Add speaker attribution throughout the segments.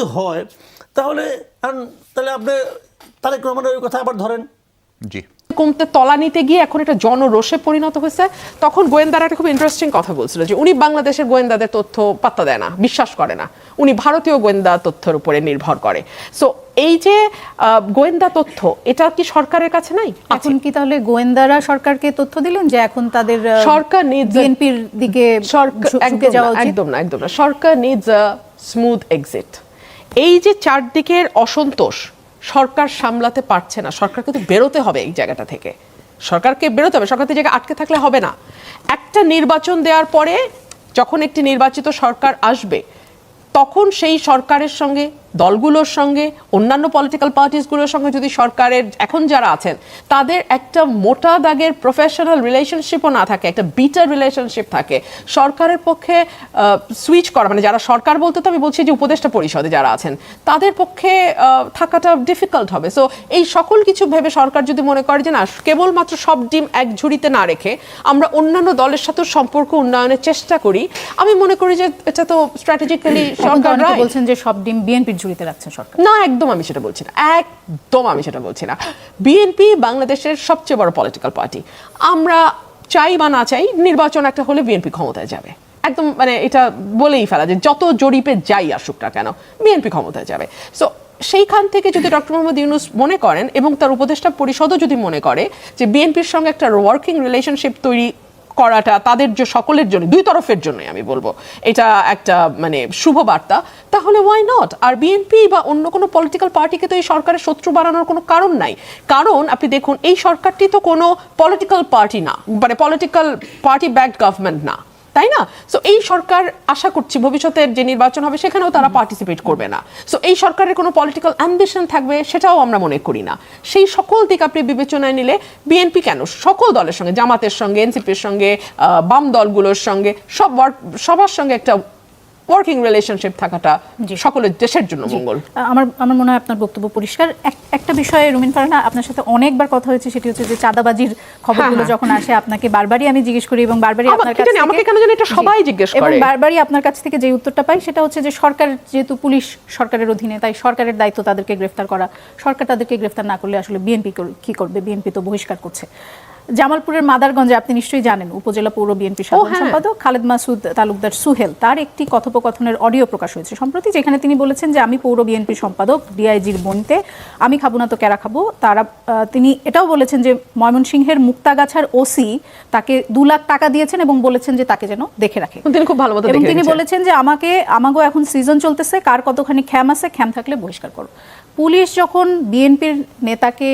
Speaker 1: হয় তাহলে তাহলে আপনি তারেক রহমানের ওই কথা আবার ধরেন।
Speaker 2: জি।
Speaker 3: কমতে তলা নিতে গিয়ে এখন এটা জনরোষে পরিণত হয়েছে। তখন গোয়েন্দারা একটা খুব ইন্টারেস্টিং কথা বলছিল যে উনি বাংলাদেশের গোয়েন্দাদের তথ্য পাত্তা দেয় না বিশ্বাস করে না। উনি ভারতীয় গোয়েন্দা তথ্যের উপরে নির্ভর করে। সো এই যে আহ, গোয়েন্দা তথ্য এটা কি সরকারের কাছে নাই?
Speaker 4: এখন কি তাহলে গোয়েন্দারা সরকারকে তথ্য দিলেন যে এখন তাদের
Speaker 3: সরকার a-
Speaker 4: বিএনপির দিকে
Speaker 3: সরকার একদম
Speaker 4: যাওয়া
Speaker 3: না, একদম না একদম না। সরকার নিজ স্মুথ এক্সিট এই যে চারদিকের অসন্তোষ সরকার সামলাতে পারছে না, সরকার কিন্তু বেরোতে হবে এই জায়গাটা থেকে। সরকারকে বেরোতে হবে, সরকার জায়গায় আটকে থাকলে হবে না। একটা নির্বাচন দেওয়ার পরে যখন একটি নির্বাচিত সরকার আসবে, তখন সেই সরকারের সঙ্গে দলগুলোর সঙ্গে অন্যান্য পলিটিক্যাল পার্টিসগুলোর সঙ্গে যদি সরকারের এখন যারা আছেন তাদের একটা মোটা দাগের প্রফেশনাল রিলেশনশিপও না থাকে একটা বিটার রিলেশনশিপ থাকে। সরকারের পক্ষে সুইচ করা মানে যারা সরকার বলতে তো আমি বলছি যে উপদেষ্টা পরিষদে যারা আছেন তাদের পক্ষে থাকাটা ডিফিকাল্ট হবে। সো এই সকল কিছু ভেবে সরকার যদি মনে করে যে না কেবলমাত্র সব ডিম এক ঝুড়িতে না রেখে আমরা অন্যান্য দলের সাথেও সম্পর্ক উন্নয়নের চেষ্টা করি আমি মনে করি যে এটা তো স্ট্র্যাটেজিক্যালি সরকার
Speaker 4: বলছেন যে সব ডিম বিএনপির ঝুড়িতে রাখছেন সরকার?
Speaker 3: না, একদম আমি সেটা বলছি না। একদম আমি সেটা বলছি না। বিএনপি বাংলাদেশের সবচেয়ে বড় পলিটিক্যাল পার্টি আমরা চাই বা না চাই, নির্বাচন একটা হলে বিএনপি ক্ষমতায় যাবে। একদম মানে এটা বলেই ফেলা যে যত জরিপে যাই আসুক না কেন, বিএনপি ক্ষমতায় যাবে। সো সেইখান থেকে যদি ডক্টর মোহাম্মদ ইউনুস মনে করেন এবং তার উপদেষ্টা পরিষদও যদি মনে করে যে বিএনপির সঙ্গে একটা ওয়ার্কিং রিলেশনশিপ তৈরি করাটা তাদের যে সকলের জন্য, দুই তরফের জন্য আমি বলব। এটা একটা মানে শুভ বার্তা। তাহলে ওয়াই নট আর বিএনপি বা অন্য কোনো পলিটিক্যাল পার্টিকে তো এই সরকারের শত্রু বাড়ানোর কোনো কারণ নাই। কারণ, আপনি দেখুন, এই সরকারটি তো কোনো পলিটিক্যাল পার্টি না মানে পলিটিক্যাল পার্টি ব্যাক গভর্নমেন্ট না। তাই না? সো এই সরকার আশা করছি ভবিষ্যতের যে নির্বাচন হবে, সেখানেও তারা পার্টিসিপেট করবে না। সো এই সরকারের কোনো পলিটিক্যাল অ্যাম্বিশন থাকবে, সেটাও আমরা মনে করি না। সেই সকল দিক আপনি বিবেচনায় নিলে বিএনপি কেন? সকল দলের সঙ্গে, জামাতের সঙ্গে এনসিপির সঙ্গে বাম দলগুলোর সঙ্গে, সব সবার সঙ্গে একটা ওয়ার্কিং রিলেশনশিপ থাকাটা সকলের দেশের জন্য মঙ্গল।
Speaker 4: আমার আমার মনে হয় আপনার বক্তব্য পরিষ্কার। একটা বিষয়ে রুমিন ফারহানা আপনার সাথে অনেকবার কথা হয়েছে সেটি হচ্ছে যে চাঁদাবাজির খবরগুলো
Speaker 3: হ্যাঁ।
Speaker 4: যখন আসে আপনাকে বারবারই আমি জিজ্ঞেস করি এবং বারবারই আপনার কাছ থেকে
Speaker 3: আমাকে কেন জানি এটা সবাই জিজ্ঞেস
Speaker 4: এবং
Speaker 3: করে।
Speaker 4: বারবারই আপনার কাছ থেকে যে উত্তরটা পাই সেটা হচ্ছে যে সরকার যেহেতু পুলিশ সরকারের অধীনে তাই সরকারের দায়িত্ব তাদেরকে গ্রেফতার করা সরকার তাদেরকে গ্রেফতার না করলে আসলে বিএনপি কি করবে? বিএনপি তো বহিষ্কার করছে। জামালপুরের মাদারগঞ্জে আপনি নিশ্চয়ই জানেন উপজেলা পৌর বিএনপি সাধারণ
Speaker 3: হ্যাঁ।
Speaker 4: সম্পাদক খালেদ মাসুদ তালুকদার সুহেল তার একটি কথোপকথনের অডিও প্রকাশ হয়েছে। সম্প্রতি যেখানে তিনি বলেছেন যে আমি পৌর বিএনপি সম্পাদক ডিআইজির বনিতে আমি খাব না তো কেরা খাব? তারা তিনি এটাও বলেছেন যে ময়মনসিংহের মুক্তাগাছার ওসি তাকে দু লাখ টাকা দিয়েছেন এবং বলেছেন যে তাকে যেন দেখে রাখে।
Speaker 3: তিনি খুব ভালো
Speaker 4: এবং তিনি বলেছেন যে আমাকে আমাগো এখন সিজন চলতেছে কার কতখানি খ্যাম আছে খ্যাম থাকলে বহিষ্কার করো। পুলিশ যখন বিএনপির নেতাকে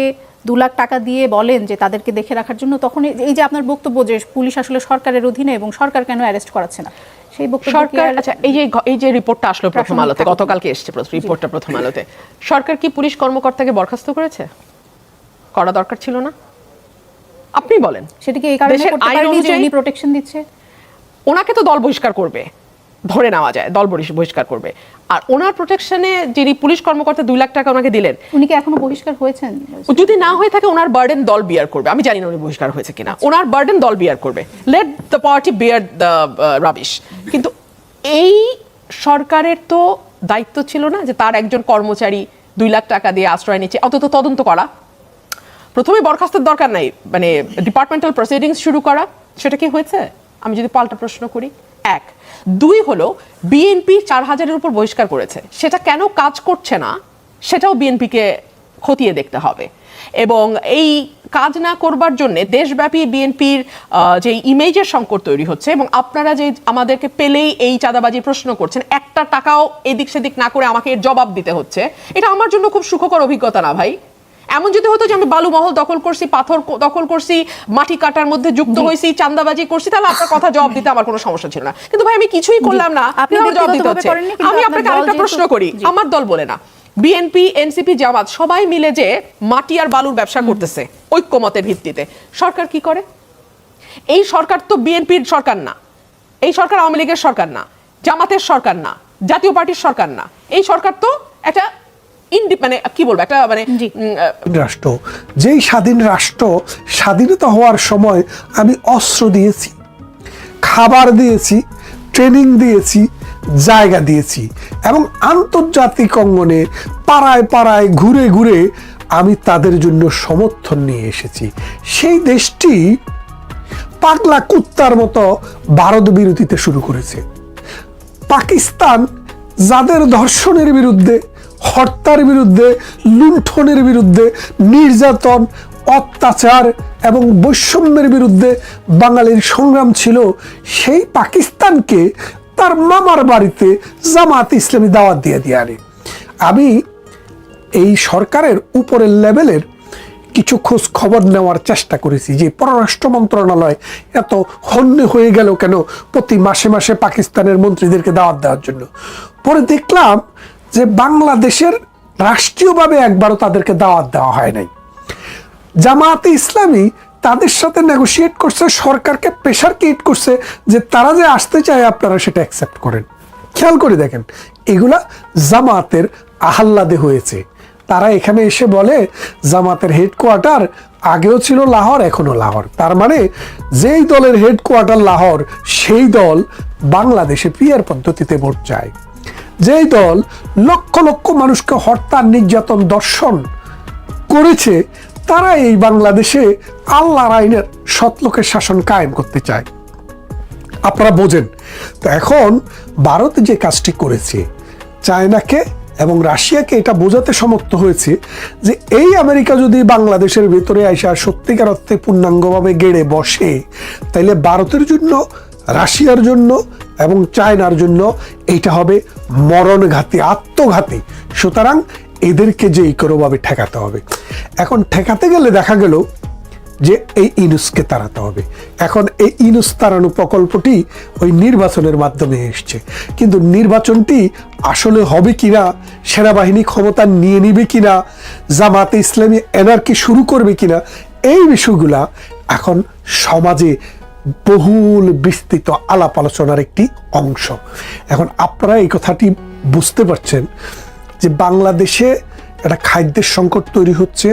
Speaker 4: দু লাখ টাকা দিয়ে বলেন যে তাদেরকে দেখে রাখার জন্য তখন এই- যে আপনার বক্তব্য যে পুলিশ আসলে সরকারের অধীনে এবং সরকার কেন অ্যারেস্ট করাচ্ছে না? সেই বক্তব্য
Speaker 3: সরকার আচ্ছা এই যে এই যে রিপোর্টটা আসলো প্রথম আলোতে গতকালকে এসছে রিপোর্টটা প্রথম আলোতে। সরকার কি পুলিশ কর্মকর্তাকে বরখাস্ত করেছে? করা দরকার ছিল না? আপনি বলেন।
Speaker 4: সেটা কি এই কারণে করতে পারেনি যে উনি প্রোটেকশন দিচ্ছে?
Speaker 3: ওনাকে তো দল বহিষ্কার করবে। ধরে নেওয়া যায় দল বহিষ- বহিষ্কার করবে। আর ওনার প্রোটেকশনে যিনি পুলিশ কর্মকর্তা দুই লাখ টাকা ওনাকে দিলেন
Speaker 4: উনি কি এখনও বহিষ্কার হয়েছেন?
Speaker 3: যদি না হয়ে থাকে ওনার বার্ডেন দল বিয়ার করবে। আমি জানি না উনি বহিষ্কার হয়েছে কিনা। ওনার বার্ডেন দল বিয়ার করবে। Let the party bear the rubbish কিন্তু এই সরকারের তো দায়িত্ব ছিল না যে তার একজন কর্মচারী দুই লাখ টাকা দিয়ে আশ্রয় নিচ্ছে। অন্তত তদন্ত করা। প্রথমে বরখাস্তের দরকার নাই। মানে ডিপার্টমেন্টাল প্রসিডিংস শুরু করা। সেটা কি হয়েছে? আমি যদি পাল্টা প্রশ্ন করি। এক দুই হলো বিএনপি চার হাজারের উপর বহিষ্কার করেছে। সেটা কেন কাজ করছে না? সেটাও বিএনপিকে খতিয়ে দেখতে হবে। এবং এই কাজ না করবার জন্য দেশব্যাপী বিএনপির যে ইমেজের সংকট তৈরি হচ্ছে এবং আপনারা যে আমাদেরকে পেলেই এই চাঁদাবাজি প্রশ্ন করছেন, একটা টাকাও এদিক সেদিক না করে আমাকে জবাব দিতে হচ্ছে। এটা আমার জন্য খুব সুখকর অভিজ্ঞতা না ভাই। এমন যদি হতো যে আমি বালু মহল দখল করছি পাথর দখল করছি মাটি কাটার মধ্যে যুক্ত হয়েছি চান্দাবাজি করছি তাহলে আপনার কথা জবাব দিতে আমার কোনো সমস্যা ছিল না। কিন্তু ভাই আমি কিছুই করলাম না।
Speaker 4: আপনি
Speaker 3: জবাব দিতে হচ্ছে। আমি আপনাকে আরেকটা প্রশ্ন করি। আমার দল বলে না বিএনপি এনসিপি জামাত সবাই মিলে যে মাটি আর বালুর ব্যবসা করতেছে ঐক্যমতের ভিত্তিতে। সরকার কি করে? এই সরকার তো বিএনপির সরকার না। এই সরকার আওয়ামী লীগের সরকার না। জামাতের সরকার না। জাতীয় পার্টির সরকার না। এই সরকার তো একটা ইন্ডি মানে কি বলব একটা মানে
Speaker 5: রাষ্ট্র। যেই স্বাধীন রাষ্ট্র স্বাধীনতা হওয়ার সময় আমি অস্ত্র দিয়েছি খাবার দিয়েছি ট্রেনিং দিয়েছি জায়গা দিয়েছি এবং আন্তর্জাতিক অঙ্গনে পাড়ায় পাড়ায় ঘুরে ঘুরে আমি তাদের জন্য সমর্থন নিয়ে এসেছি। সেই দেশটি পাগলা কুত্তার মতো ভারত বিরোধিতা শুরু করেছে। পাকিস্তান যাদের ধর্ষণের বিরুদ্ধে হত্যার বিরুদ্ধে, লুণ্ঠনের বিরুদ্ধে, নির্যাতন, অত্যাচার এবং বৈষম্যের বিরুদ্ধে বাঙালির সংগ্রাম ছিল সেই পাকিস্তানকে তার মামার বাড়িতে জামাত ইসলামী দাওয়াত দিয়ে দিয়ে আনে। আমি এই সরকারের উপরের লেভেলের কিছু খোঁজ খবর নেওয়ার চেষ্টা করেছি যে পররাষ্ট্র মন্ত্রণালয় এত হন্যে হয়ে গেল কেন প্রতি মাসে মাসে পাকিস্তানের মন্ত্রীদেরকে দাওয়াত দেওয়ার জন্য। পরে দেখলাম যে বাংলাদেশের রাষ্ট্রীয়ভাবে একবারও তাদেরকে দাওয়াত দেওয়া হয় নাই। জামায়াতে ইসলামী তাদের সাথে নেগোশিয়েট করছে, সরকারকে প্রেশার ক্রিয়েট করছে যে তারা যে আসতে চায়, আপনারা সেটা অ্যাকসেপ্ট করেন। খেয়াল করে দেখেন, এগুলা জামাতের আহ্লাদে হয়েছে। তারা এখানে এসে বলে, জামাতের হেডকোয়ার্টার আগেও ছিল লাহোর, এখনও লাহোর। তার মানে যেই দলের হেডকোয়ার্টার লাহোর, সেই দল বাংলাদেশে পিয়ার পদ্ধতিতে ভোট চায়। যেই দল লক্ষ লক্ষ মানুষকে হত্যা, নির্যাতন, দর্শন করেছে, তারা এই বাংলাদেশে আল্লাহর আইনের সৎলোকের শাসন কায়েম করতে চায়। আপনারা বোঝেন, তো এখন ভারত যে কাজটি করেছে, চায়নাকে এবং রাশিয়াকে এটা বোঝাতে সমর্থ হয়েছে যে এই আমেরিকা যদি বাংলাদেশের ভেতরে আসা সত্যিকার অর্থে পূর্ণাঙ্গভাবে গেড়ে বসে, তাইলে ভারতের জন্য, রাশিয়ার জন্য এবং চায়নার জন্য এইটা হবে মরণঘাতী আত্মঘাতী। সুতরাং এদেরকে যে কোনোভাবে ঠেকাতে হবে। এখন ঠেকাতে গেলে দেখা গেল যে এই ইনুসকে তাড়াতে হবে। এখন এই ইনুস তাড়ানো প্রকল্পটি ওই নির্বাচনের মাধ্যমে এসছে। কিন্তু নির্বাচনটি আসলে হবে কিনা, সেনাবাহিনী ক্ষমতা নিয়ে নিবে কিনা, জামাতে ইসলামী এনার্কি শুরু করবে কিনা, এই বিষয়গুলা এখন সমাজে বহুল বিস্তৃত আলাপ আলোচনার একটি অংশ। এখন আপনারা এই কথাটি বুঝতে পারছেন যে বাংলাদেশে একটা খাদ্যের সংকট তৈরি হচ্ছে,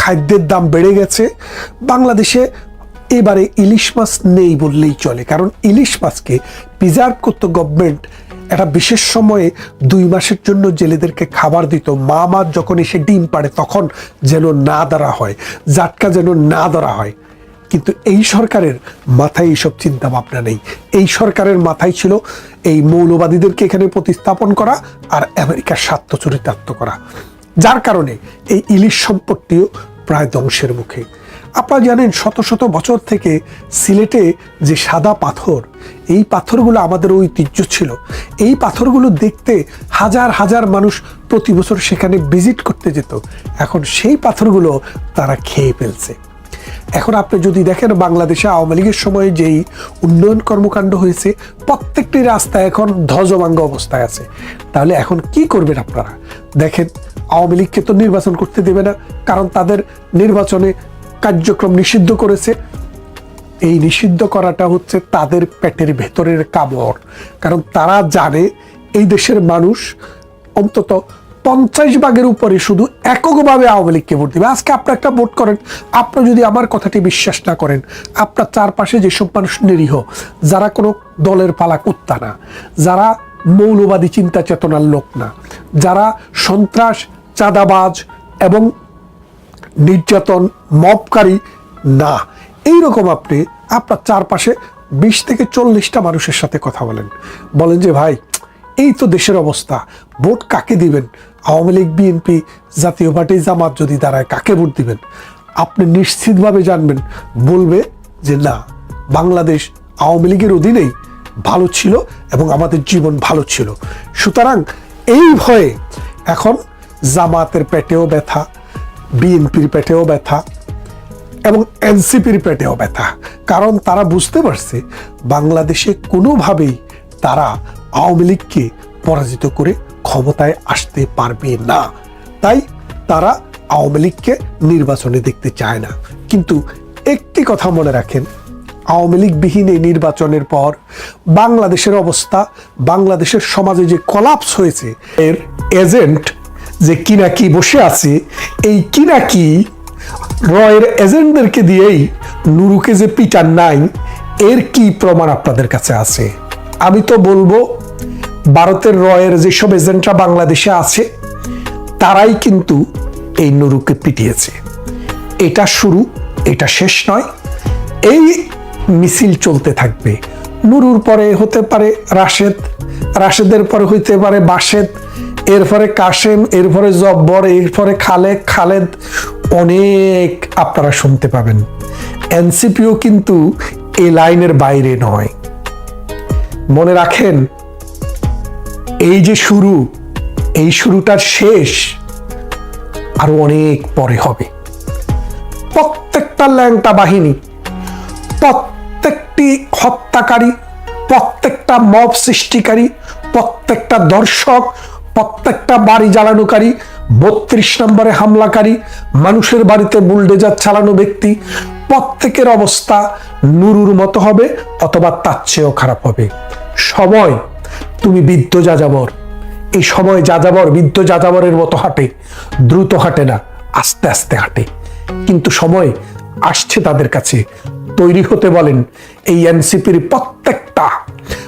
Speaker 5: খাদ্যের দাম বেড়ে গেছে। বাংলাদেশে এবারে ইলিশ মাছ নেই বললেই চলে, কারণ ইলিশ মাছকে প্রিজার্ভ করতো গভর্নমেন্ট একটা বিশেষ সময়ে দুই মাসের জন্য জেলেদেরকে খাবার দিত। মা মাছ যখন এসে ডিম পাড়ে তখন যেন না ধরা হয়, জাটকা যেন না ধরা হয়। কিন্তু এই সরকারের মাথায় এইসব চিন্তা ভাবনা নেই। এই সরকারের মাথায় ছিল এই মৌলবাদীদেরকে এখানে প্রতিস্থাপন করা আর আমেরিকার স্বার্থ চরিতার্থ করা। যার কারণে এই ইলিশ সম্পত্তিও প্রায় ধ্বংসের মুখে। আপনারা জানেন, শত শত বছর থেকে সিলেটে যে সাদা পাথর, এই পাথরগুলো আমাদের ঐতিহ্য ছিল। এই পাথরগুলো দেখতে হাজার হাজার মানুষ প্রতি বছর সেখানে ভিজিট করতে যেত। এখন সেই পাথরগুলো তারা খেয়ে ফেলছে। এখন আপনি যদি দেখেন বাংলাদেশে আওয়ামী লীগের সময় যেই উন্নয়ন কর্মকাণ্ড হয়েছে, প্রত্যেকটি রাস্তা এখন ধ্বজভাঙ্গ অবস্থায় আছে। তাহলে এখন কি করবেন আপনারা? দেখেন, আওয়ামী লীগকে তো নির্বাচন করতে দেবে না, কারণ তাদের নির্বাচনে কার্যক্রম নিষিদ্ধ করেছে। এই নিষিদ্ধ করাটা হচ্ছে তাদের পেটের ভেতরের কামড়। কারণ তারা জানে এই দেশের মানুষ অন্তত পঞ্চাশ ভাগের উপরে শুধু এককভাবে আওয়ামী লীগকে ভোট দেবে। আজকে আপনি একটা ভোট করেন, আপনি যদি আমার কথাটি বিশ্বাস না করেন, আপনার চারপাশে যেসব মানুষ নিরীহ, যারা কোনো দলের পালা কুত্তা না, যারা মৌলবাদী চিন্তা চেতনার লোক না, যারা সন্ত্রাস, চাঁদাবাজ এবং নির্যাতন মবকারী না এই রকম আপনি আপনার চারপাশে বিশ থেকে চল্লিশটা মানুষের সাথে কথা বলেন। বলেন যে, ভাই, এই তো দেশের অবস্থা, ভোট কাকে দিবেন? আওয়ামী লীগ, বিএনপি জাতীয় পার্টি, জামাত যদি দাঁড়ায় কাকে ভোট দিবেন? আপনি নিশ্চিতভাবে জানবেন, বলবে যে না, বাংলাদেশ আওয়ামী লীগের অধীনেই ভালো ছিল এবং আমাদের জীবন ভালো ছিল। সুতরাং এই ভয়ে এখন জামাতের পেটেও ব্যথা, বিএনপির পেটেও ব্যথা এবং এনসিপির পেটেও ব্যথা। কারণ তারা বুঝতে পারছে, বাংলাদেশে কোনোভাবেই তারা আওয়ামী লীগকে পরাজিত করে ক্ষমতায় আসতে পারবে না। তাই তারা আওয়ামী লীগকে নির্বাচনে দেখতে চায় না। কিন্তু একটি কথা মনে রাখেন, আওয়ামী লীগবিহীন এই নির্বাচনের পর বাংলাদেশের অবস্থা, বাংলাদেশের সমাজে যে কলাপস হয়েছে, এর এজেন্ট যে কিনাকি বসে আছে, এই কিনা কিনাকি রয়ের এজেন্টদেরকে দিয়েই নুরুকে যে পিটার নাই এর কি প্রমাণ আপনাদের কাছে আছে? আমি তো বলব ভারতের রয়ের যেসব এজেন্টরা বাংলাদেশে আছে, তারাই কিন্তু এই নুরুকে পিটিয়েছে। এটা শুরু, এটা শেষ নয়। এই মিছিল চলতে থাকবে। নুরুর পরে হতে পারে রাশেদ, রাশেদের পরে হইতে পারে বাসেদ এরপরে কাশেম এরপরে জব্বর এরপরে খালেক খালেদ, অনেক আপনারা শুনতে পাবেন। এনসিপিও কিন্তু এই লাইনের বাইরে নয়। মনে রাখেন এই যে শুরু, এই শুরুটার শেষ আরও অনেক পরে হবে। প্রত্যেকটা ল্যাংটা বাহিনী, প্রত্যেকটি হত্যাকারী, প্রত্যেকটা মব সৃষ্টিকারী, প্রত্যেকটা দর্শক, প্রত্যেকটা বাড়ি জ্বালানোকারী, বত্রিশ নম্বরে হামলাকারী, মানুষের বাড়িতে বুলডেজার চালানো ব্যক্তি, প্রত্যেকের অবস্থা নুরুর মতো হবে অথবা তার চেয়েও খারাপ হবে। সময় তুমি বৃদ্ধ যাযাবর। এই সময় যাযাবর বৃদ্ধ যাযাবরের মতো হাঁটে, দ্রুত হাঁটে না, আস্তে আস্তে হাঁটে। কিন্তু সময় আসছে তাদের কাছে। তৈরি হতে বলেন এই এনসিপির প্রত্যেক